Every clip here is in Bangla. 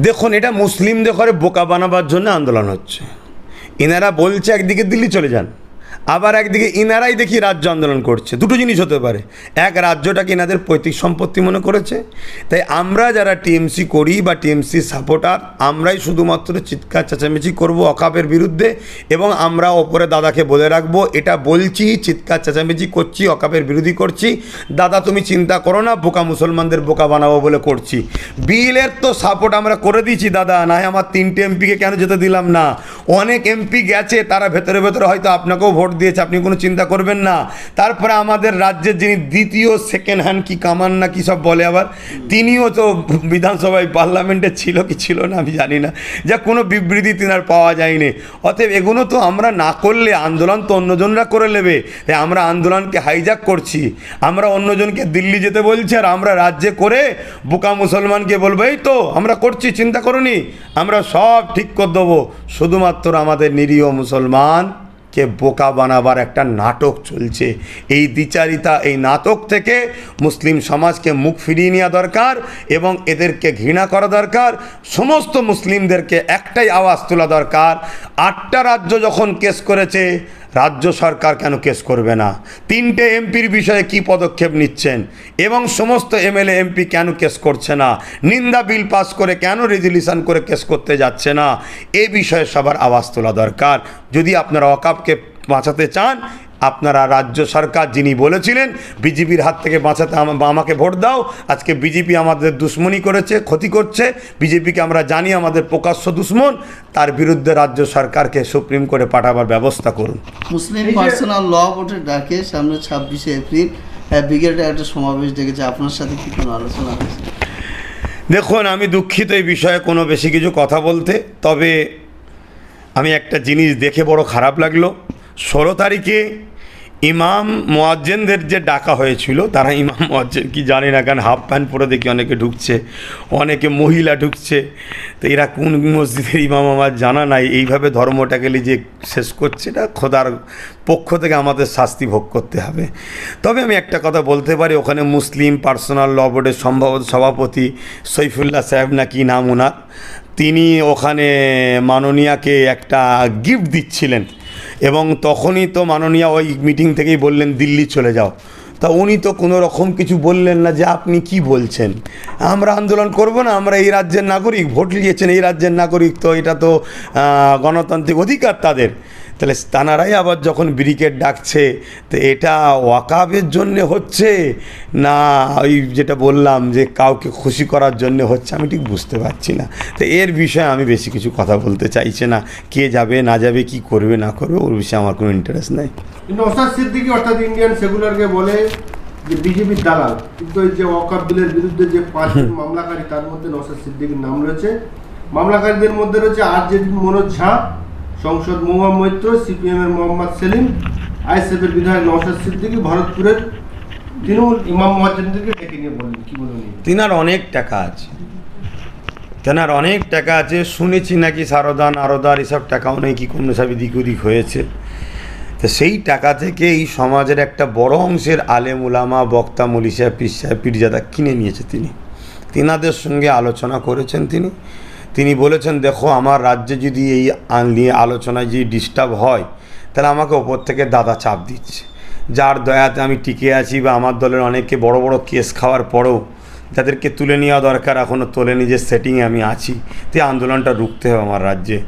দেখুন, এটা মুসলিমদের ঘরে বোকা বানাবার জন্য আন্দোলন হচ্ছে। এনারা বলছে একদিকে দিল্লি চলে যান। আবার একদিকে ইনারাই দেখি রাজ্য আন্দোলন করছে। দুটো জিনিস হতে পারে। এক রাজ্যটাকে ইনাদের পৈতৃক সম্পত্তি মনে করেছে? তাই আমরা যারা টিএমসি করি বা টিএমসি সাপোর্টার আমরাই শুধুমাত্র চিৎকার চেঁচামেচি করব অকাপের বিরুদ্ধে এবং আমরা ওপরে দাদাকে বলে রাখব, এটা বলছি, চিৎকার চেঁচামেচি করছি, অকাপের বিরোধী করছি। দাদা, তুমি চিন্তা করো না, বোকা মুসলমানদের বোকা বানাবো বলে করছি। বিলের তো সাপোর্ট আমরা করে দিয়েছি, দাদা না আমার তিনটে এমপিকে কেন যেতে দিলাম না? অনেক এমপি গেছে, তারা ভেতরে ভেতরে হয়তো আপনাকেও ভোট দিয়েছে, আপনি কোনো চিন্তা করবেন না। তারপরে আমাদের রাজ্যের যিনি দ্বিতীয় সেকেন্ড হ্যান্ড কি কামান না কি সব বলে আবার, তিনিও তো বিধানসভায় পার্লামেন্টে ছিল কি ছিল না, আমি জানি না। যা কোনো বিবৃতি তিনার পাওয়া যায়নি। অতএব এগুলো তো আমরা না করলে আন্দোলন তো অন্যজনরা করে নেবে। আমরা আন্দোলনকে হাইজ্যাক করছি। আমরা অন্যজনকে দিল্লি যেতে বলছি আর আমরা রাজ্যে করে বোকা মুসলমানকে বলব, এই তো, আমরা করছি, চিন্তা করুনি আমরা সব ঠিক করে দেবো। শুধুমাত্র আমাদের নিরীহ মুসলমান কে বোকা বানাবার একটা নাটক চলছে। এই দ্বিচারিতা, এই নাটক থেকে মুসলিম সমাজকে মুখ ফিরিয়ে নেওয়া দরকার এবং এদেরকে ঘৃণা করা দরকার। সমস্ত মুসলিমদেরকে একটাই আওয়াজ তোলা দরকার। আটটা রাজ্য যখন কেস করেছে রাজ্য সরকার কেন কেস করবে না? তিনটে এমপির বিষয়ে কি পদক্ষেপ নিচ্ছেন? এবং সমস্ত এমএলএ, এমপি কেন কেস করছে না? নিন্দা বিল পাস করে কেন রেজলিউশন করে কেস করতে যাচ্ছে না? এ বিষয়ে সবার আওয়াজ তোলা দরকার। যদি আপনারা অকাপকে বাঁচাতে চান আপনারা রাজ্য সরকার যিনি বলেছিলেন বিজেপির হাত থেকে বাঁচাতে আমাকে ভোট দাও। আজকে বিজেপি আমাদের দুশ্মনী করেছে ক্ষতি করছে। বিজেপিকে আমরা জানি আমাদের প্রকাশ্য দুশ্মন। তার বিরুদ্ধে রাজ্য সরকারকে সুপ্রিম কোর্টে পাঠাবার ব্যবস্থা করুন। মুসলিম পার্সোনাল ল বোর্ডের ডাকে সামনে ছাব্বিশে এপ্রিল ব্রিগেডে একটা সমাবেশ ডেকেছে। আপনার সাথে কি কোনো আলোচনা হয়েছে? দেখুন আমি দুঃখিত এই বিষয়ে কোনো বেশি কিছু কথা বলতে। তবে আমি একটা জিনিস দেখে বড় খারাপ লাগল। ষোলো তারিখে ইমাম মোয়াজ্জেনদের যে ডাকা হয়েছিল, তারা ইমাম মোয়াজ্জেন কি জানি না, কারণ হাফ প্যান্ট পরে দেখি অনেকে ঢুকছে, অনেকে মহিলা ঢুকছে। তো এরা কোন মসজিদের ইমাম আমার জানা নাই। এইভাবে ধর্মটাকে যে শেষ করছে, এটা খোদার পক্ষ থেকে আমাদের শাস্তি ভোগ করতে হবে। তবে আমি একটা কথা বলতে পারি, ওখানে মুসলিম পার্সোনাল ল বোর্ডের সম্ভবত সভাপতি সৈফুল্লাহ সাহেব না কি নাম ওনার তিনি ওখানে মাননীয়াকে একটা গিফট দিচ্ছিলেন। এবং তখনই তো মাননীয়া ওই মিটিং থেকেই বললেন, দিল্লি চলে যাও। তা উনি তো কোনো রকম কিছু বললেন না যে আপনি কি বলছেন। আমরা আন্দোলন করব না, আমরা এই রাজ্যের নাগরিক, ভোট নিয়েছেন এই রাজ্যের নাগরিক তো এটা তো গণতান্ত্রিক অধিকার তাদের। তাহলে তানারাই আবার যখন ব্রিকেট ডাকছে তো এটা ওয়াকাবের জন্যে হচ্ছে না ওই যেটা বললাম যে কাউকে খুশি করার জন্য হচ্ছে আমি ঠিক বুঝতে পারছি না। তো এর বিষয়ে আমি বেশি কিছু কথা বলতে চাইছি না কে যাবে না যাবে কি করবে না করবে ওর বিষয়ে আমার কোনো ইন্টারেস্ট নাই। ওস্তাদ সিদ্দিকি অর্থাৎ ইন্ডিয়ান সেকুলারকে বলে যে বিজেপির দালাল কিন্তু এই যে ওয়াকাব বিলের বিরুদ্ধে যে পাঁচজন মামলাকারী তার মধ্যে নওসাদ সিদ্দিকির নাম রয়েছে। মামলাকারীদের মধ্যে রয়েছে আরজেডি মনোজ ঝা সংসদ মহুয়া মৈত্র, সিপিএম এর মোহাম্মদ সেলিম আইএসএফ এর বিধায়ক নওসাদ সিদ্দিকি, ভরতপুরের তৃণমূল ইমাম মহাজেন্দ্রকে ডেকে নিয়ে বললেন কি বলুন তিনার অনেক টাকা আছে। তেনার অনেক টাকা আছে, শুনেছি নাকি সারদা নারদার এসব টাকাও নাকি কোনো সব দিক ওদিক হয়েছে। তো সেই টাকা থেকে এই সমাজের একটা বড় অংশের আলেম উলামা, বক্তা, মলিশা পিসা পিরজাদা কিনে নিয়েছে তিনি। তিনাদের সঙ্গে আলোচনা করেছেন তিনি। তিনি বলেছেন, দেখো, আমার রাজ্যে যদি এই নিয়ে আলোচনায় যদি ডিস্টার্ব হয়, তাহলে আমাকে ওপর থেকে দাদা চাপ দিচ্ছে। যার দয়াতে আমি টিকে আছি বা আমার দলের অনেককে বড় বড় কেস খাওয়ার পরেও যাদেরকে তুলে নেওয়া দরকার এখনও তোলে নিজের সেটিংয়ে আমি আছি, তো আন্দোলনটা রুখতে হবে আমার রাজ্যে।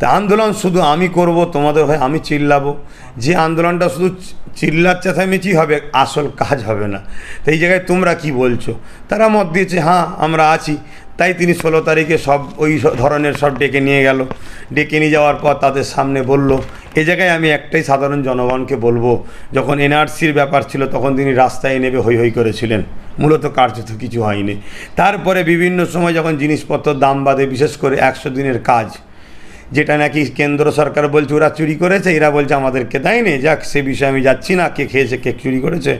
তা আন্দোলন শুধু আমি করব, তোমাদের হয়ে আমি চিল্লাবো। যে আন্দোলনটা শুধু চিল্লার চেঁচামেচি হবে, আসল কাজ হবে না। তো এই জায়গায় তোমরা কি বলছো? তারা মত দিয়েছে হ্যাঁ আমরা আছি। তাই তিনি ষোলো তারিখে সব ওই ধরনের সব ডেকে নিয়ে গেল। ডেকে নিয়ে যাওয়ার পর তাদের সামনে বলল, এ জায়গায় আমি একটাই সাধারণ জনগণকে বলব, যখন এনআরসির ব্যাপার ছিল, তখন তিনি রাস্তায় নেবে হই হই করেছিলেন। মূলত কার্যত কিছু হয়নি। তারপরে বিভিন্ন সময় যখন জিনিসপত্র দাম বাড়ে, বিশেষ করে একশো দিনের কাজ যেটা নাকি কেন্দ্র সরকার বলছে, ওরা চুরি করেছে, এরা বলছে আমাদেরকে দেয়নি। যাক, সে বিষয়ে আমি যাচ্ছি না, কে খেয়েছে, কে চুরি করেছে।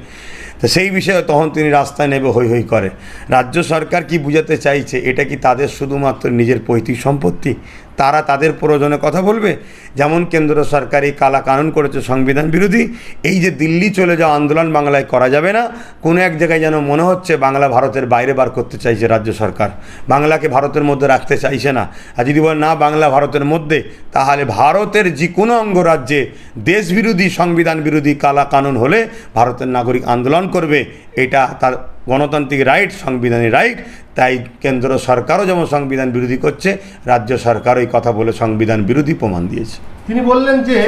তো সেই বিষয়ে তখন তিনি রাস্তায় নেবে হই হই করে। রাজ্য সরকার কি বুঝাতে চাইছে? এটা কি তাদের শুধুমাত্র নিজের পৈতৃক সম্পত্তি? তারা তাদের প্রয়োজনে কথা বলবে? যেমন কেন্দ্র সরকার এই কালা কানুন করেছে সংবিধান বিরোধী, এই যে দিল্লি চলে যাওয়া আন্দোলন বাংলায় করা যাবে না, কোনো এক জায়গায় যেন মনে হচ্ছে বাংলা ভারতের বাইরে বার করতে চাইছে রাজ্য সরকার। বাংলাকে ভারতের মধ্যে রাখতে চাইছে না। আর যদি বলে না, বাংলা ভারতের মধ্যে তাহলে ভারতের যে কোনো অঙ্গরাজ্যে দেশ বিরোধী, সংবিধান বিরোধী কালা কানুন হলে ভারতের নাগরিক আন্দোলন করবে, এটা তার গণতান্ত্রিক রাইট সংবিধানী রাইট তাই কেন্দ্র সরকারও যেমন সংবিধান বিরোধী করছে, রাজ্য সরকারও এই কথা বলে সংবিধান বিরোধী প্রমাণ দিয়েছে। তিনি বললেন যে,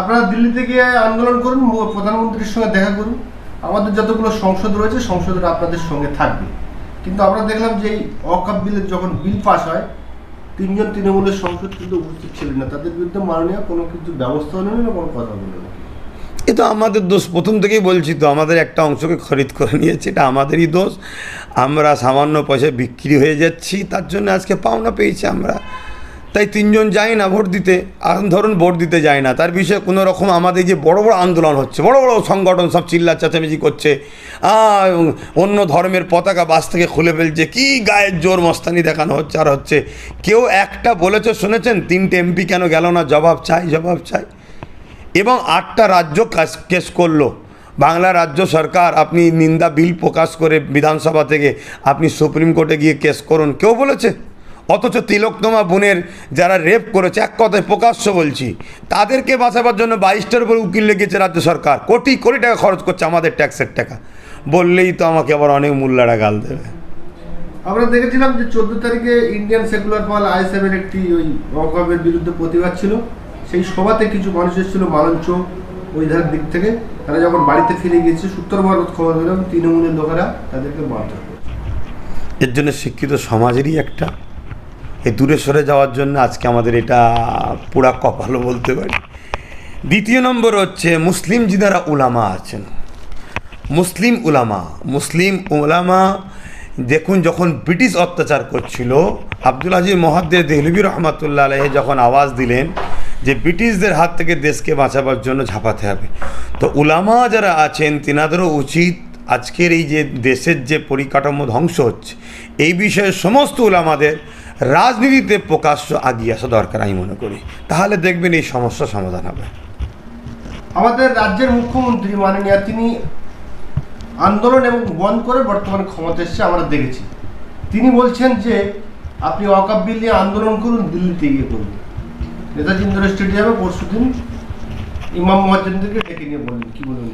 আপনারা দিল্লিতে গিয়ে আন্দোলন করুন প্রধানমন্ত্রীর সঙ্গে দেখা করুন। আমাদের যতগুলো সংসদ রয়েছে, সংসদের আপনাদের সঙ্গে থাকবে। কিন্তু আমরা দেখলাম যে, এই অকাপ বিলের যখন বিল পাস হয়, তিনজন তৃণমূলের সংসদ কিন্তু উপস্থিত ছিলেন না। তাদের বিরুদ্ধে মাননীয় কোনো কিছু ব্যবস্থা নেই না, কোনো কথা বললেন না। তো আমাদের দোষ, প্রথম থেকেই বলছি তো, আমাদের একটা অংশকে খরিদ করে নিয়েছে, এটা আমাদেরই দোষ। আমরা সামান্য পয়সায় বিক্রি হয়ে যাচ্ছি, তার জন্য আজকে পাওনা পেয়েছি আমরা। তাই তিনজন যাই না ভোট দিতে ধরুন ভোট দিতে যায় না, তার বিষয়ে কোনো রকম আমাদের যে বড় বড় আন্দোলন হচ্ছে, বড় বড় সংগঠন সব চিল্লা চেঁচামেচি করছে অন্য ধর্মের পতাকা বাস থেকে খুলে ফেলছে, কি গায়ের জোর মস্তানি দেখানো হচ্ছে আর হচ্ছে। কেউ একটা বলেছে, শুনেছেন? তিনটে এমপি কেন গেল না? জবাব চাই জবাব চাই। এবং আটটা রাজ্য কেস করল। বাংলা রাজ্য সরকার, আপনি নিন্দা, বিল প্রকাশ করে বিধানসভা থেকে আপনি সুপ্রিম কোর্টে গিয়ে কেস করুন। কেউ বলেছে? অথচ তিলকতমা বোনের যারা রেপ করেছে, এক কথায় প্রকাশ্য বলছি, তাদেরকে বাঁচাবার জন্য বাইশটার উপর উকিল লেগেছে রাজ্য সরকার। কোটি কোটি টাকা খরচ করছে আমাদের ট্যাক্সের টাকা। বললেই তো আমাকে আবার অনেক মূল্যারা গাল দেবে। আমরা দেখেছিলাম যে চোদ্দ তারিখে ইন্ডিয়ান সেকুলার পাল আইএসএফের একটি ওই অকাবের বিরুদ্ধে প্রতিবাদ ছিল। সেই সভাতে কিছু মানুষ এসেছিল, মালঞ্চ ওই ধারের দিক থেকে। তারা যখন বাড়িতে ফিরে গিয়েছে সূত্র ভারত খবর পেলাম, তৃণমূলের লোকেরা তাদেরকে মারধর এর জন্য শিক্ষিত সমাজেরই একটা, এই দূরে সরে যাওয়ার জন্য আজকে আমাদের এটা পুরা কপালও বলতে পারি। দ্বিতীয় নম্বর হচ্ছে, মুসলিম যিনারা উলামা আছেন। মুসলিম উলামা মুসলিম উলামা দেখুন যখন ব্রিটিশ অত্যাচার করছিল, আব্দুল আজিজ মহাদ্দের দেহলবী রহমাতুল্লাহ আলহ যখন আওয়াজ দিলেন যে ব্রিটিশদের হাত থেকে দেশকে বাঁচাবার জন্য ঝাঁপাতে হবে। তো উলামা যারা আছেন, তিনাদেরও উচিত আজকের এই যে দেশের যে পরিকাঠামো ধ্বংস হচ্ছে, এই বিষয়ে সমস্ত উলামাদের রাজনীতিতে প্রকাশ্য আগিয়ে আসা দরকার আমি মনে করি। তাহলে দেখবেন এই সমস্যা সমাধান হবে। আমাদের রাজ্যের মুখ্যমন্ত্রী মাননীয়, তিনি আন্দোলন এবং বন্ধ করে বর্তমানে ক্ষমতা এসছে, আমরা দেখেছি। তিনি বলছেন যে, আপনি অকাপ বিল নিয়ে আন্দোলন করুন, দিল্লিতে গিয়ে করুন। নেতাজি ইন্দোর স্টেডিয়ামে পরশু দিন ইমাম মহাজেন্দ্রকে ডেকে নিয়ে বললেন কি বলুন